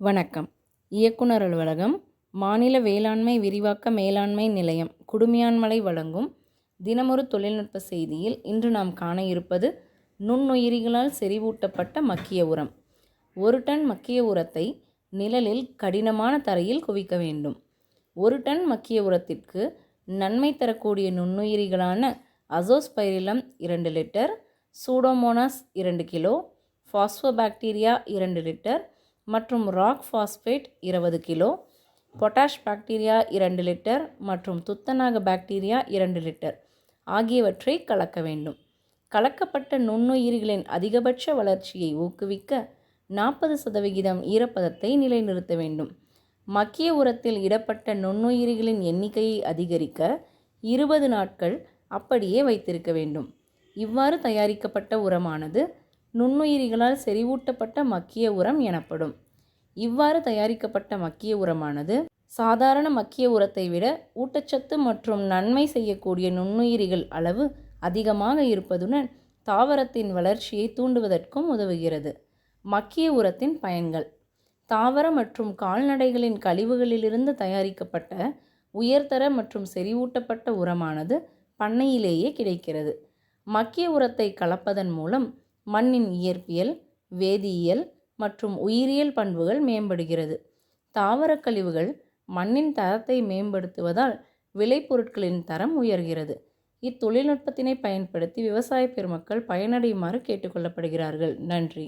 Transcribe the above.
வணக்கம். இயக்குனர் அலுவலகம் மாநில வேளாண்மை விரிவாக்க மேலாண்மை நிலையம் குடுமியான்மலை வழங்கும் தினமொரு தொழில்நுட்ப செய்தியில் இன்று நாம் காண இருப்பது நுண்ணுயிரிகளால் செறிவூட்டப்பட்ட மக்கிய உரம். ஒரு டன் மக்கிய உரத்தை நிழலில் கடினமான தரையில் குவிக்க வேண்டும். ஒரு டன் மக்கிய உரத்திற்கு நன்மை தரக்கூடிய நுண்ணுயிரிகளான அசோஸ்பைரிலம் இரண்டு லிட்டர் சூடோமோனாஸ் இரண்டு கிலோ பாஸ்போபாக்டீரியா இரண்டு லிட்டர் மற்றும் ராக் ஃபாஸ்பேட் இருபது கிலோ பொட்டாஷ் பாக்டீரியா இரண்டு லிட்டர் மற்றும் துத்தநாக பாக்டீரியா இரண்டு லிட்டர் ஆகியவற்றை கலக்க வேண்டும். கலக்கப்பட்ட நுண்ணுயிரிகளின் அதிகபட்ச வளர்ச்சியை ஊக்குவிக்க நாற்பது சதவிகிதம் ஈரப்பதத்தை நிலைநிறுத்த வேண்டும். மக்கிய உரத்தில் இடப்பட்ட நுண்ணுயிரிகளின் எண்ணிக்கையை அதிகரிக்க இருபது நாட்கள் அப்படியே வைத்திருக்க வேண்டும். இவ்வாறு தயாரிக்கப்பட்ட உரமானது நுண்ணுயிரிகளால் செறிவூட்டப்பட்ட மக்கிய உரம் எனப்படும். இவ்வாறு தயாரிக்கப்பட்ட மக்கிய உரமானது சாதாரண மக்கிய உரத்தை விட ஊட்டச்சத்து மற்றும் நன்மை செய்யக்கூடிய நுண்ணுயிரிகள் அளவு அதிகமாக இருப்பதுடன் தாவரத்தின் வளர்ச்சியை தூண்டுவதற்கும் உதவுகிறது. மக்கிய உரத்தின் பயன்கள். தாவர மற்றும் கால்நடைகளின் கழிவுகளிலிருந்து தயாரிக்கப்பட்ட உயர்தர மற்றும் செறிவூட்டப்பட்ட உரமானது பண்ணையிலேயே கிடைக்கிறது. மக்கிய உரத்தை கலப்பதன் மூலம் மண்ணின் இயற்பியல் வேதியியல் மற்றும் உயிரியல் பண்புகள் மேம்படுகிறது. தாவரக் கழிவுகள் மண்ணின் தரத்தை மேம்படுத்துவதால் விளைபொருட்களின் தரம் உயர்கிறது. இத்தொழில்நுட்பத்தினை பயன்படுத்தி விவசாய பெருமக்கள் பயனடையுமாறு கேட்டுக்கொள்ளப்படுகிறார்கள் நன்றி.